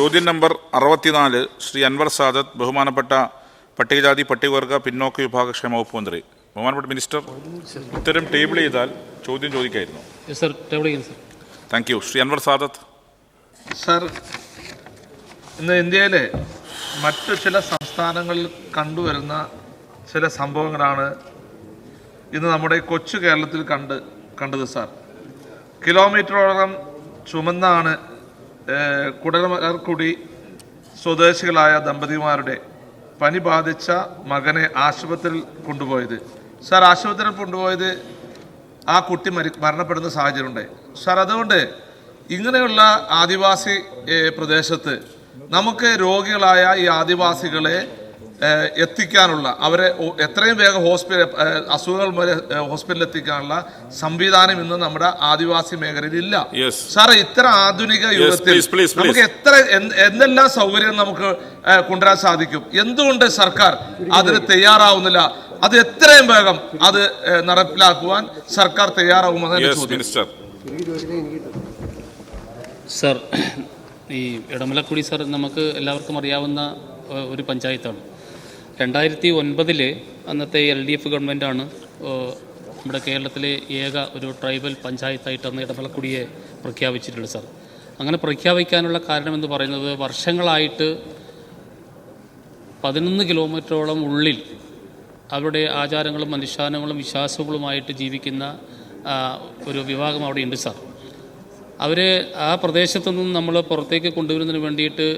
ചോദ്യം നമ്പർ അറുപത്തിനാല് ശ്രീ അൻവർ സാദത്ത് ബഹുമാനപ്പെട്ട പട്ടികജാതി പട്ടികവർഗ പിന്നോക്ക വിഭാഗ ക്ഷേമ വകുപ്പ് മന്ത്രി. ബഹുമാനപ്പെട്ട മിനിസ്റ്റർ ഉത്തരം ടേബിൾ ചെയ്താൽ ചോദ്യം ചോദിക്കായിരുന്നു. സർ ടേബിൾ ചെയ്യുന്നു thank you Shri Anwar Sadath. Sir ഇന്ന് ഇന്ത്യയിലെ മറ്റു ചില സംസ്ഥാനങ്ങളിൽ കണ്ടുവരുന്ന ചില സംഭവങ്ങളാണ് ഇന്ന് നമ്മുടെ കൊച്ചു കേരളത്തിൽ കണ്ട് കണ്ടത് സാർ കിലോമീറ്ററോളം ചുമന്നാണ് കുടമലർക്കുടി സ്വദേശികളായ ദമ്പതിമാരുടെ പനി ബാധിച്ച മകനെ ആശുപത്രിയിൽ കൊണ്ടുപോയത്. സാർ ആശുപത്രിയിൽ കൊണ്ടുപോയത് ആ കുട്ടി മരി മരണപ്പെടുന്ന സാഹചര്യമുണ്ട്. സാർ അതുകൊണ്ട് ഇങ്ങനെയുള്ള ആദിവാസി പ്രദേശത്ത് നമുക്ക് രോഗികളായ ഈ ആദിവാസികളെ എത്തിക്കാനുള്ള അവരെ എത്രയും വേഗം ഹോസ്പിറ്റൽ അസുഖങ്ങൾ വരെ ഹോസ്പിറ്റലിൽ എത്തിക്കാനുള്ള സംവിധാനം ഇന്ന് നമ്മുടെ ആദിവാസി മേഖലയിൽ ഇല്ല. സാറേ ഇത്ര ആധുനിക യുഗത്തിൽ. നമുക്ക് എത്ര എന്ത്- എന്തെല്ലാം സൗകര്യം നമുക്ക് കൊണ്ടുവരാൻ സാധിക്കും? എന്തുകൊണ്ട് സർക്കാർ അതിന് തയ്യാറാവുന്നില്ല? അത് എത്രയും വേഗം അത് നടപ്പിലാക്കുവാൻ സർക്കാർ തയ്യാറാവുമെന്ന് ചോദ്യം. സർ ഈ ഇടമലക്കുടി സർ നമുക്ക് എല്ലാവർക്കും അറിയാവുന്ന ഒരു പഞ്ചായത്താണ്. രണ്ടായിരത്തി ഒൻപതിൽ അന്നത്തെ എൽ ഡി എഫ് ഗവൺമെന്റാണ് നമ്മുടെ കേരളത്തിലെ ഏക ഒരു ട്രൈബൽ പഞ്ചായത്തായിട്ട് അന്ന് ഇടമലക്കുടിയെ പ്രഖ്യാപിച്ചിട്ടുള്ളത് സാർ. അങ്ങനെ പ്രഖ്യാപിക്കാനുള്ള കാരണമെന്ന് പറയുന്നത് വർഷങ്ങളായിട്ട് പതിനൊന്ന് കിലോമീറ്ററോളം ഉള്ളിൽ അവരുടെ ആചാരങ്ങളും അനുഷ്ഠാനങ്ങളും വിശ്വാസങ്ങളുമായിട്ട് ജീവിക്കുന്ന ഒരു വിഭാഗം അവിടെ ഉണ്ട് സാർ. അവരെ ആ പ്രദേശത്തു നിന്നും നമ്മൾ പുറത്തേക്ക് കൊണ്ടുവരുന്നതിന് വേണ്ടിയിട്ട്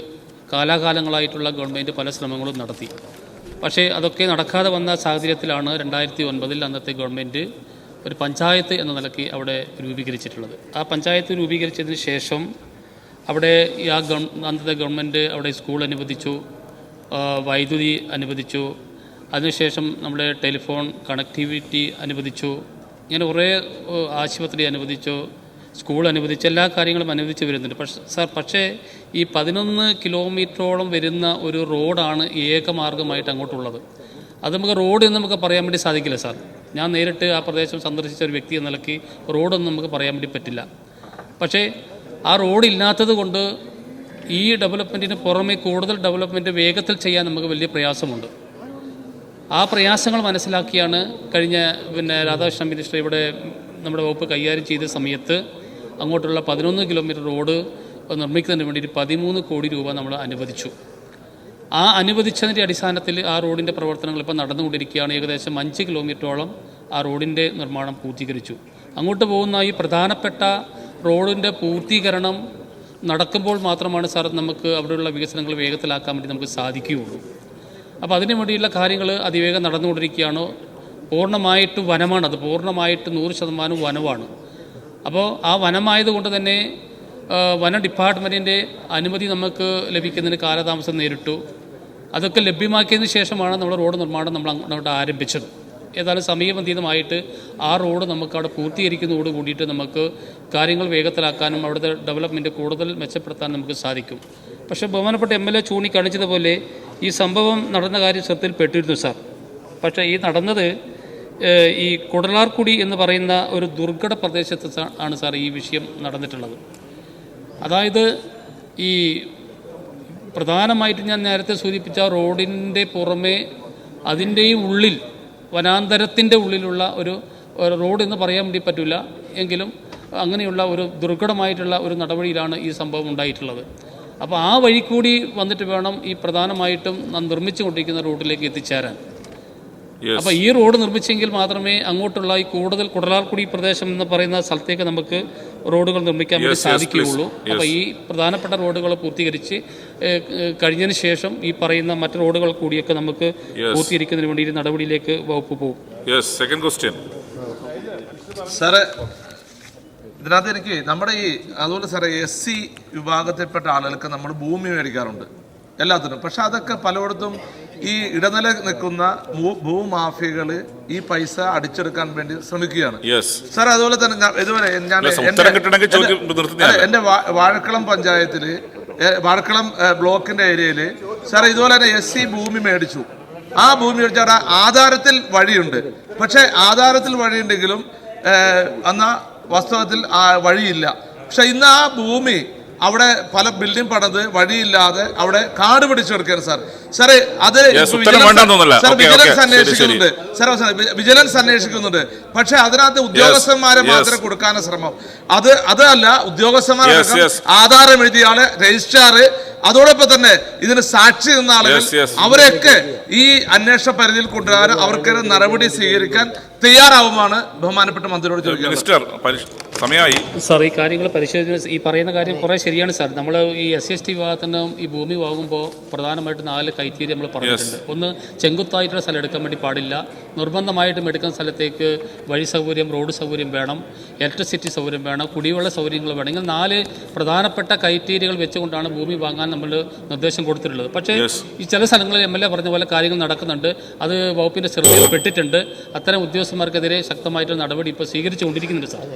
കാലാകാലങ്ങളായിട്ടുള്ള ഗവൺമെന്റ് പല ശ്രമങ്ങളും നടത്തി. പക്ഷേ അതൊക്കെ നടക്കാതെ വന്ന സാഹചര്യത്തിലാണ് രണ്ടായിരത്തി ഒൻപതിൽ അന്നത്തെ ഗവൺമെന്റ് ഒരു പഞ്ചായത്ത് എന്ന നിലയ്ക്ക് അവിടെ രൂപീകരിച്ചിട്ടുള്ളത്. ആ പഞ്ചായത്ത് രൂപീകരിച്ചതിന് ശേഷം അവിടെ ആ ഗവൺ അന്നത്തെ ഗവൺമെന്റ് അവിടെ സ്കൂൾ അനുവദിച്ചു വൈദ്യുതി അനുവദിച്ചു അതിനുശേഷം നമ്മുടെ ടെലിഫോൺ കണക്ടിവിറ്റി അനുവദിച്ചു ഇങ്ങനെ കുറേ ആശുപത്രി അനുവദിച്ചു സ്കൂൾ അനുവദിച്ച് എല്ലാ കാര്യങ്ങളും അനുവദിച്ച് വരുന്നുണ്ട്. പക്ഷേ സാർ പക്ഷേ ഈ പതിനൊന്ന് കിലോമീറ്ററോളം വരുന്ന ഒരു റോഡാണ് ഏകമാർഗമായിട്ട് അങ്ങോട്ടുള്ളത്. അത് നമുക്ക് റോഡ് എന്ന് നമുക്ക് പറയാൻ വേണ്ടി സാധിക്കില്ല സാർ. ഞാൻ നേരിട്ട് ആ പ്രദേശം സന്ദർശിച്ച ഒരു വ്യക്തി എന്ന നിലയ്ക്ക് റോഡൊന്നും നമുക്ക് പറയാൻ വേണ്ടി പറ്റില്ല. പക്ഷേ ആ റോഡ് ഇല്ലാത്തത് കൊണ്ട് ഈ ഡെവലപ്മെന്റിന് പുറമെ കൂടുതൽ ഡെവലപ്മെന്റ് വേഗത്തിൽ ചെയ്യാൻ നമുക്ക് വലിയ പ്രയാസമുണ്ട്. ആ പ്രയാസങ്ങൾ മനസ്സിലാക്കിയാണ് കഴിഞ്ഞ പിന്നെ രാധാകൃഷ്ണൻ മിനിസ്റ്റർ ഇവിടെ നമ്മുടെ വകുപ്പ് കൈകാര്യം ചെയ്ത സമയത്ത് അങ്ങോട്ടുള്ള പതിനൊന്ന് കിലോമീറ്റർ റോഡ് നിർമ്മിക്കുന്നതിന് വേണ്ടിയിട്ട് പതിമൂന്ന് കോടി രൂപ നമ്മൾ അനുവദിച്ചു. ആ അനുവദിച്ചതിന്റെ അടിസ്ഥാനത്തിൽ ആ റോഡിന്റെ പ്രവർത്തനങ്ങൾ ഇപ്പോൾ നടന്നുകൊണ്ടിരിക്കുകയാണ്. ഏകദേശം അഞ്ച് കിലോമീറ്ററോളം ആ റോഡിന്റെ നിർമ്മാണം പൂർത്തീകരിച്ചു. അങ്ങോട്ട് പോകുന്ന ഈ പ്രധാനപ്പെട്ട റോഡിന്റെ പൂർത്തീകരണം നടക്കുമ്പോൾ മാത്രമാണ് സാർ നമുക്ക് അവിടെയുള്ള വികസനങ്ങൾ വേഗത്തിലാക്കാൻ വേണ്ടി നമുക്ക് സാധിക്കുകയുള്ളൂ. അപ്പോൾ അതിനു വേണ്ടിയുള്ള കാര്യങ്ങൾ അതിവേഗം നടന്നുകൊണ്ടിരിക്കുകയാണ്. പൂർണമായിട്ട് വനമാണ്. അത് പൂർണമായിട്ട് നൂറ് ശതമാനം വനമാണ്. അപ്പോൾ ആ വനമായതുകൊണ്ട് തന്നെ വന ഡിപ്പാർട്ട്മെന്റിന്റെ അനുമതി നമുക്ക് ലഭിക്കുന്നതിന് കാലതാമസം നേരിട്ടു. അതൊക്കെ ലഭ്യമാക്കിയതിന് ശേഷമാണ് നമ്മൾ റോഡ് നിർമ്മാണം നമ്മൾ അങ്ങോട്ട് ആരംഭിച്ചത്. ഏതായാലും സമയബന്ധിതമായിട്ട് ആ റോഡ് നമുക്ക് അവിടെ പൂർത്തീകരിക്കുന്നതോട് കൂടിയിട്ട് നമുക്ക് കാര്യങ്ങൾ വേഗത്തിലാക്കാനും അവിടുത്തെ ഡെവലപ്മെന്റ് കൂടുതൽ മെച്ചപ്പെടുത്താനും നമുക്ക് സാധിക്കും. പക്ഷേ ബഹുമാനപ്പെട്ട എം എൽ എ ചൂണ്ടിക്കാണിച്ചതുപോലെ ഈ സംഭവം നടന്ന കാര്യം ശ്രദ്ധയിൽപ്പെട്ടിരുന്നു സാർ. പക്ഷേ ഈ നടന്നത് ഈ കുടലാർക്കുടി എന്ന് പറയുന്ന ഒരു ദുർഘട പ്രദേശത്ത് ആണ് സാർ ഈ വിഷയം നടന്നിട്ടുള്ളത്. അതായത് ഈ പ്രധാനമായിട്ടും ഞാൻ നേരത്തെ സൂചിപ്പിച്ച റോഡിന്റെ പുറമേ അതിന്റെയും ഉള്ളിൽ വനാന്തരത്തിന്റെ ഉള്ളിലുള്ള ഒരു റോഡ് എന്ന് പറയാൻ വേണ്ടി പറ്റില്ല എങ്കിലും അങ്ങനെയുള്ള ഒരു ദുർഘടമായിട്ടുള്ള ഒരു നടപടിയിലാണ് ഈ സംഭവം ഉണ്ടായിട്ടുള്ളത്. അപ്പോൾ ആ വഴി കൂടി വന്നിട്ട് വേണം ഈ പ്രധാനമായിട്ടും നിർമ്മിച്ചുകൊണ്ടിരിക്കുന്ന റോഡിലേക്ക് എത്തിച്ചേരാൻ. അപ്പോൾ ഈ റോഡ് നിർമ്മിച്ചെങ്കിൽ മാത്രമേ അങ്ങോട്ടുള്ള ഈ കൂടുതൽ കുടലാർക്കുടി പ്രദേശം എന്ന് പറയുന്ന സ്ഥലത്തേക്ക് നമുക്ക് റോഡുകൾ നിർമ്മിക്കാൻ വേണ്ടി സാധിക്കുകയുള്ളൂ. അപ്പൊ അപ്പോൾ ഈ പ്രധാനപ്പെട്ട റോഡുകൾ പൂർത്തീകരിച്ച് കഴിഞ്ഞതിന് ശേഷം ഈ പറയുന്ന മറ്റു റോഡുകൾ കൂടിയൊക്കെ നമുക്ക്. പൂർത്തീകരിക്കുന്നതിന് വേണ്ടി ഈ നടപടിയിലേക്ക് വകുപ്പ് പോകും. യെസ് സെക്കൻഡ് ക്വസ്റ്റ്യൻ സാറ് ഇതിനകത്ത് എനിക്ക് നമ്മുടെ ഈ അതുപോലെ സാറേ എസ് സി വിഭാഗത്തിൽപ്പെട്ട ആളുകൾക്ക് നമ്മൾ ഭൂമി മേടിക്കാറുണ്ട്. എല്ലാത്തിനും. പക്ഷെ അതൊക്കെ പലയിടത്തും ഈ ഇടനില നിൽക്കുന്ന ഭൂമാഫിയകൾ ഈ പൈസ അടിച്ചെടുക്കാൻ വേണ്ടി ശ്രമിക്കുകയാണ്. സാർ അതുപോലെ തന്നെ ഇതുവരെ ഞാൻ എന്റെ വാഴക്കുളം പഞ്ചായത്തിൽ വാഴക്കുളം ബ്ലോക്കിന്റെ ഏരിയയിൽ സാർ ഇതുപോലെ തന്നെ എസ് സി ഭൂമി മേടിച്ചു. ആ ഭൂമി മേടിച്ചാൽ ആധാരത്തിൽ വഴിയുണ്ട്. പക്ഷെ ആധാരത്തിൽ വഴിയുണ്ടെങ്കിലും എന്നാ വാസ്തവത്തിൽ ആ വഴിയില്ല. പക്ഷെ ഇന്ന് ആ ഭൂമി അവിടെ പല ബിൽഡിംഗ് പണത് വഴിയില്ലാതെ അവിടെ കാട് പിടിച്ചു കൊടുക്കുകയാണ് സാർ സാറേ അത്. Sir vigilance. അന്വേഷിക്കുന്നുണ്ട് സാർ വിജിലൻസ് അന്വേഷിക്കുന്നുണ്ട് പക്ഷെ അതിനകത്ത് ഉദ്യോഗസ്ഥന്മാരെ. മാത്രം കൊടുക്കാനുള്ള ശ്രമം അത് അതല്ല ഉദ്യോഗസ്ഥന്മാരെ. ആധാരം എഴുതിയ ആൾ രജിസ്ട്രാർ അതോടൊപ്പം തന്നെ ഇതിന് സാക്ഷി നിന്ന ആളുകൾ. അവരെയൊക്കെ ഈ അന്വേഷണ പരിധിയിൽ കൊണ്ടുവരാൻ അവർക്കൊരു നടപടി സ്വീകരിക്കാൻ തയ്യാറാവുമാണ് ബഹുമാനപ്പെട്ട മന്ത്രിയോട് ചോദിക്കുന്നത് സമയമായി. സാർ ഈ കാര്യങ്ങൾ പരിശോധിച്ച് ഈ പറയുന്ന കാര്യം കുറേ ശരിയാണ് സാർ. നമ്മൾ ഈ എസ് സി എസ് ടി വിഭാഗത്തിന് ഈ ഭൂമി വാങ്ങുമ്പോൾ പ്രധാനമായിട്ട് നാല് കൈത്തീരി നമ്മൾ പറഞ്ഞിട്ടുണ്ട്. ഒന്ന് ചെങ്കുത്തായിട്ടുള്ള സ്ഥലം എടുക്കാൻ വേണ്ടി പാടില്ല. നിർബന്ധമായിട്ടും എടുക്കുന്ന സ്ഥലത്തേക്ക് വഴി സൗകര്യം റോഡ് സൗകര്യം വേണം. ഇലക്ട്രിസിറ്റി സൗകര്യം വേണം. കുടിവെള്ള സൗകര്യങ്ങൾ വേണം. ഇങ്ങനെ നാല് പ്രധാനപ്പെട്ട കൈത്തീരികൾ വെച്ചുകൊണ്ടാണ് ഭൂമി വാങ്ങാൻ നമ്മൾ നിർദ്ദേശം കൊടുത്തിട്ടുള്ളത്. പക്ഷേ ഈ ചില സ്ഥലങ്ങളിൽ എം എൽ എ പറഞ്ഞ പോലെ കാര്യങ്ങൾ നടക്കുന്നുണ്ട്. അത് വകുപ്പിന്റെ ശ്രദ്ധയിൽ പെട്ടിട്ടുണ്ട് അത്തരം ഉദ്യോഗസ്ഥന്മാർക്കെതിരെ ശക്തമായിട്ടുള്ള നടപടി ഇപ്പോൾ സ്വീകരിച്ചുകൊണ്ടിരിക്കുന്നുണ്ട് സാർ.